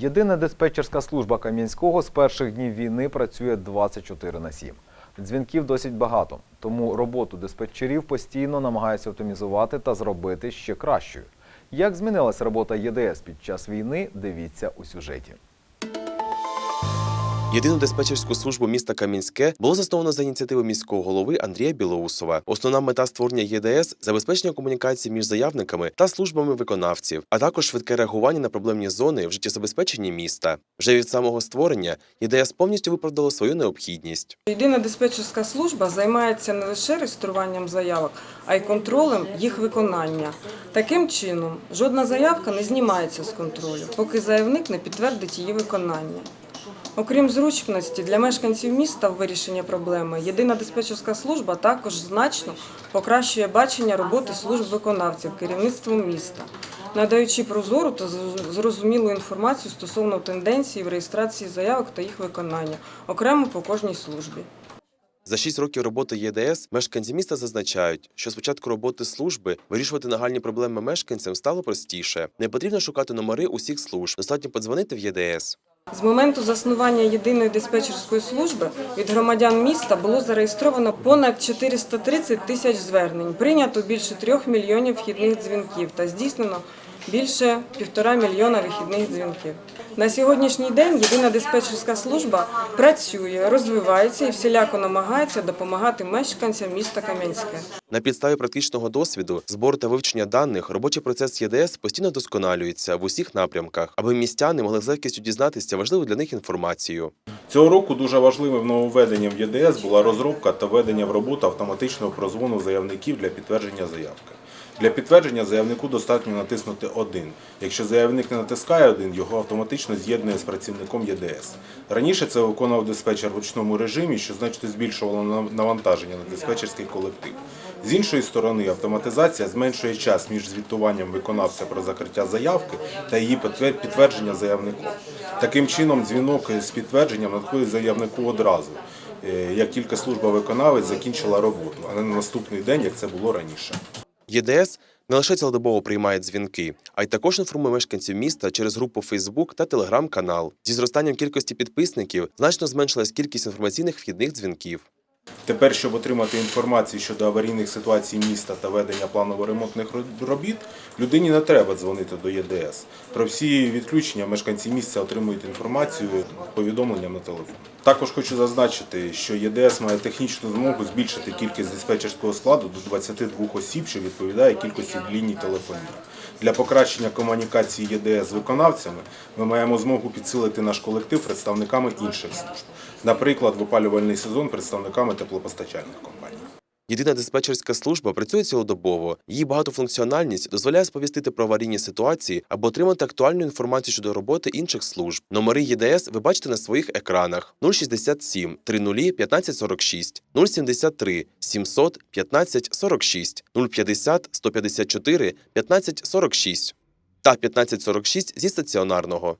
Єдина диспетчерська служба Кам'янського з перших днів війни працює 24 на 7. Дзвінків досить багато, тому роботу диспетчерів постійно намагаються оптимізувати та зробити ще кращою. Як змінилася робота ЄДС під час війни, дивіться у сюжеті. Єдину диспетчерську службу міста Кам'янське було засновано за ініціативи міського голови Андрія Білоусова. Основна мета створення ЄДС забезпечення комунікації між заявниками та службами виконавців, а також швидке реагування на проблемні зони в життєзабезпеченні міста. Вже від самого створення ЄДС повністю виправдало свою необхідність. Єдина диспетчерська служба займається не лише реєструванням заявок, а й контролем їх виконання. Таким чином, жодна заявка не знімається з контролю, поки заявник не підтвердить її виконання. Окрім зручності для мешканців міста в вирішенні проблеми, єдина диспетчерська служба також значно покращує бачення роботи служб виконавців керівництвом міста, надаючи прозору та зрозумілу інформацію стосовно тенденцій в реєстрації заявок та їх виконання, окремо по кожній службі. За шість років роботи ЄДС мешканці міста зазначають, що з початку роботи служби вирішувати нагальні проблеми мешканцям стало простіше. Не потрібно шукати номери усіх служб, достатньо подзвонити в ЄДС. З моменту заснування єдиної диспетчерської служби від громадян міста було зареєстровано понад 430 тисяч звернень, прийнято більше трьох мільйонів вхідних дзвінків та здійснено більше півтора мільйона вихідних дзвінків. На сьогоднішній день єдина диспетчерська служба працює, розвивається і всіляко намагається допомагати мешканцям міста Кам'янське. На підставі практичного досвіду, збору та вивчення даних, робочий процес ЄДС постійно досконалюється в усіх напрямках, аби містяни могли з легкістю дізнатися важливу для них інформацію. Цього року дуже важливим нововведенням в ЄДС була розробка та введення в роботу автоматичного прозвону заявників для підтвердження заявки. Для підтвердження заявнику достатньо натиснути один. Якщо заявник не натискає один, його автоматично з'єднує з працівником ЄДС. Раніше це виконував диспетчер в ручному режимі, що значно збільшувало навантаження на диспетчерський колектив. З іншої сторони, автоматизація зменшує час між звітуванням виконавця про закриття заявки та її підтвердження заявником. Таким чином, дзвінок з підтвердженням надходить заявнику одразу, е, як тільки служба виконавець закінчила роботу, а не на наступний день, як це було раніше. ЄДС не лише цілодобово приймає дзвінки, а й також інформує мешканців міста через групу Фейсбук та телеграм-канал. Зі зростанням кількості підписників значно зменшилась кількість інформаційних вхідних дзвінків. Тепер, щоб отримати інформацію щодо аварійних ситуацій міста та ведення планово-ремонтних робіт, людині не треба дзвонити до ЄДС. Про всі відключення мешканці місця отримують інформацію повідомленням на телефон. Також хочу зазначити, що ЄДС має технічну змогу збільшити кількість диспетчерського складу до 22 осіб, що відповідає кількості ліній телефонії. Для покращення комунікації ЄДС з виконавцями ми маємо змогу підсилити наш колектив представниками інших служб, наприклад, в опалювальний сезон представниками теплопостачальних компаній. Єдина диспетчерська служба працює цілодобово. Її багатофункціональність дозволяє сповістити про аварійні ситуації або отримати актуальну інформацію щодо роботи інших служб. Номери єДС ви бачите на своїх екранах: 067 30 1546, 073 700 1546, 050 154 1546 та 1546 зі стаціонарного.